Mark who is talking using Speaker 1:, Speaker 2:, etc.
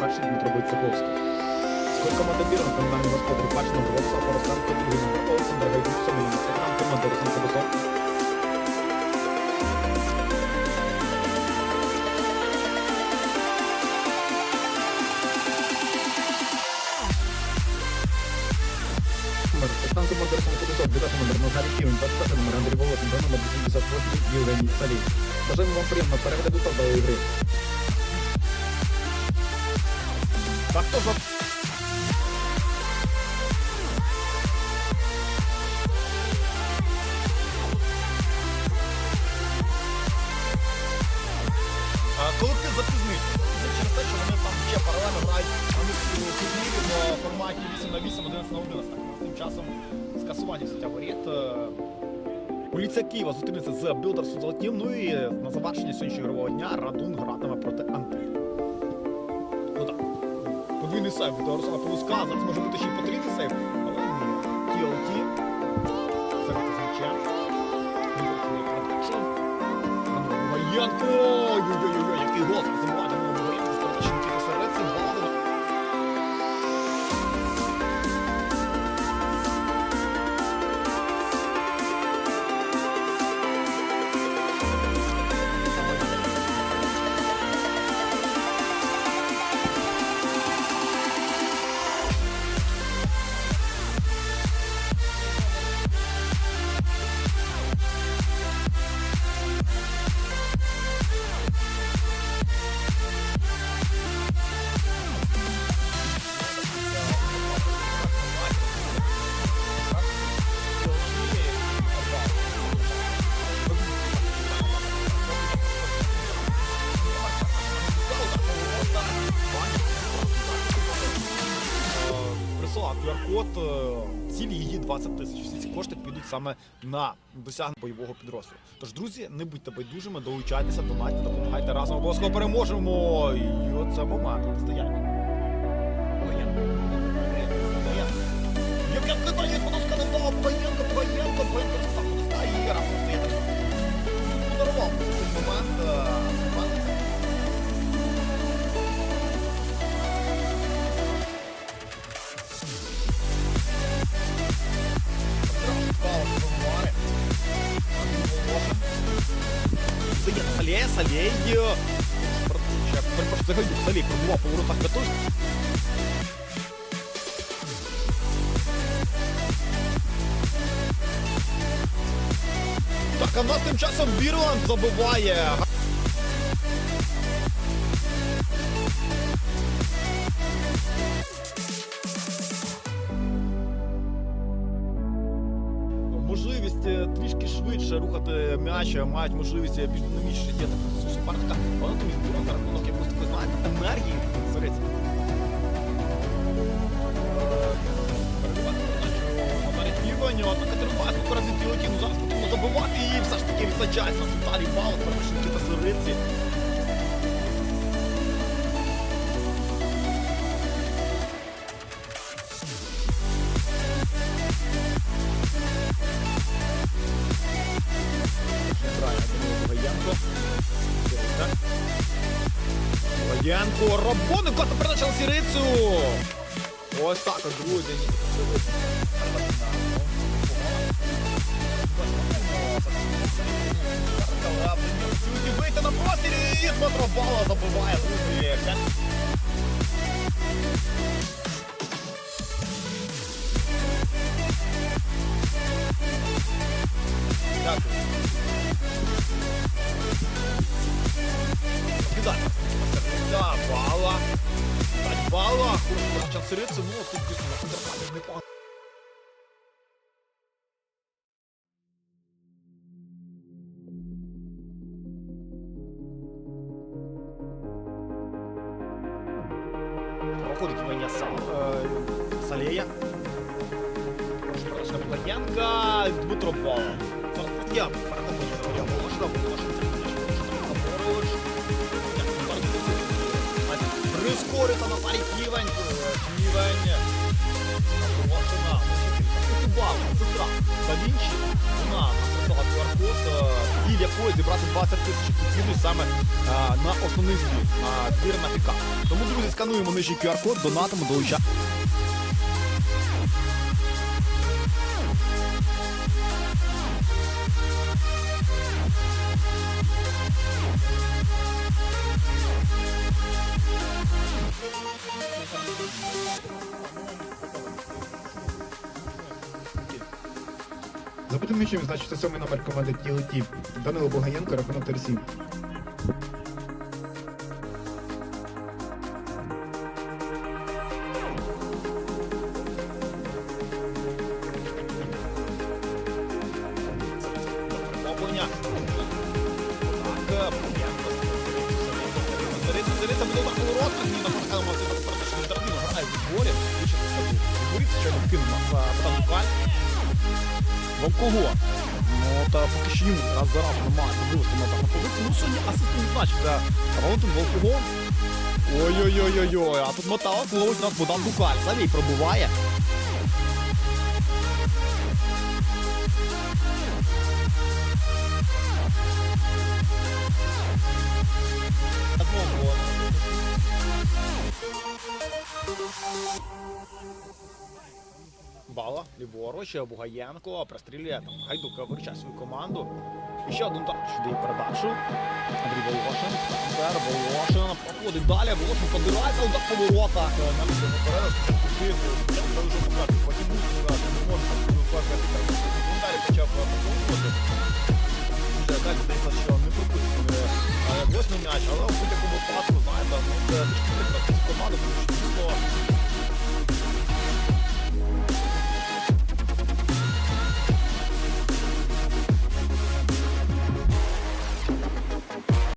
Speaker 1: перший Дмитро Бойцеховський. Сход команди Бірон, командний господар перший номер Владислав Поросенко, другий номер Олександр Гайдук, сьомий номер Петран, команда Руслан Кобосов. Номер Петран, команда Руслан Кобосов, 9 номер Назарій Ківін, 25 номер Андрій Володин, номер 88 Євгеній Салій. Бажаємо вам приємного перегляду та вдалої гри. Так, хто за
Speaker 2: Коли ти запізнився, це через те, що вони там ще паралельно грають на них в форматі 8 на 8, 11 на 11. Так, тим часом скасування взяття воріт. е, Поліція Києва зустрінеться з Білдерсом Золотнім. Ну і на завершення сьогоднішнього ігрового дня Радун гратиме проти Антиль. Сейв від Руслана Полуска. Зараз може бути ще й потрійний сейв, але. TLT. Зараз з м'ячем. Воєнко! Ой-ой-ой, який гол! Присилав QR-код, е, цілі її 20 тисяч. Всі ці кошти підуть саме на досягнення бойового підрозділу. Тож, друзі, не будьте байдужими, долучайтеся, донайте, допомагайте разом. Обов'язково переможемо. І оце момент. Стояння. Як не дав, Воєнко, Воєнко, Воєнко, так, подоска, і раз стоїть. Подарував цей момент. е, момент. Сидять Салєя, Салєй. Перепрошую, пробував по воротах Катуш. Так, а нас тим часом Бірланд забиває. Е, швидше рухати м'яч, е, мають можливість е, більш динамічніше діяти проти суперника. Але тут збіром за рахунок якось такої, знаєте, енергії однако триває перед Фіоті, ну зараз потрібно забивати її, все ж таки відзначається далі Віталій Павло, перший Нікіта Сириці. Воєнко, Робоненко, кота передача на Сірицю. Ось так, друзі. Вийти на простір і Дмитро Бала забиває, друзі. Хоча сириться, ну тут дійсно на Федерпані непогано. Проходить мені сам. Е, Салея. Трошки Воєнка, Дмитро Бала. Зараз я перехоплення Григорія Волошина, Волошин це Поруч. Ківень. Ківень. Волошина, Кутубава, сестра Да Вінчі, вона написала QR-код, е, якої зібрати 20 тисяч підписів саме е, на основний збір, збір на піка. Тому, друзі, скануємо нижній QR-код, донатимо, долучаємо.
Speaker 1: Забитим м'ячем значиться сьомий номер команди Тілетіп. Данило Бугаєнко, рахунок 3-7.
Speaker 2: Перехоплення. Так, Павленко. Дивіться, буде на поворот. Ні, на поворот, на поворот, що Дербіно грає в дворі. Не скажу. Говорить, що не вкинув а, Богдан Вам кого? Ну, та поки що раз за разом немає можливості так на позиції. Ну, сьогодні асист не значиться. Валентин Волкого. Ой-ой-ой-ой-ой, а тут Маталас ловить нас Богдан Букаль. Салій пробуває. Знову. Бала, ліворуч, Бугаєнко пристрілює там Гайдука виручає свою команду. І ще один так сюди передачу. Андрій Волошин. Тепер Волошин проходить далі. Волошин подирається, удар по воротах. Нам ще попереду. Це вже покажу. Потім буде не вкладати. Він далі почав показувати. Далі здається, що не пропустили восьмий м'яч, але в будь-якому випадку, знаєте, ну, це команди, тому що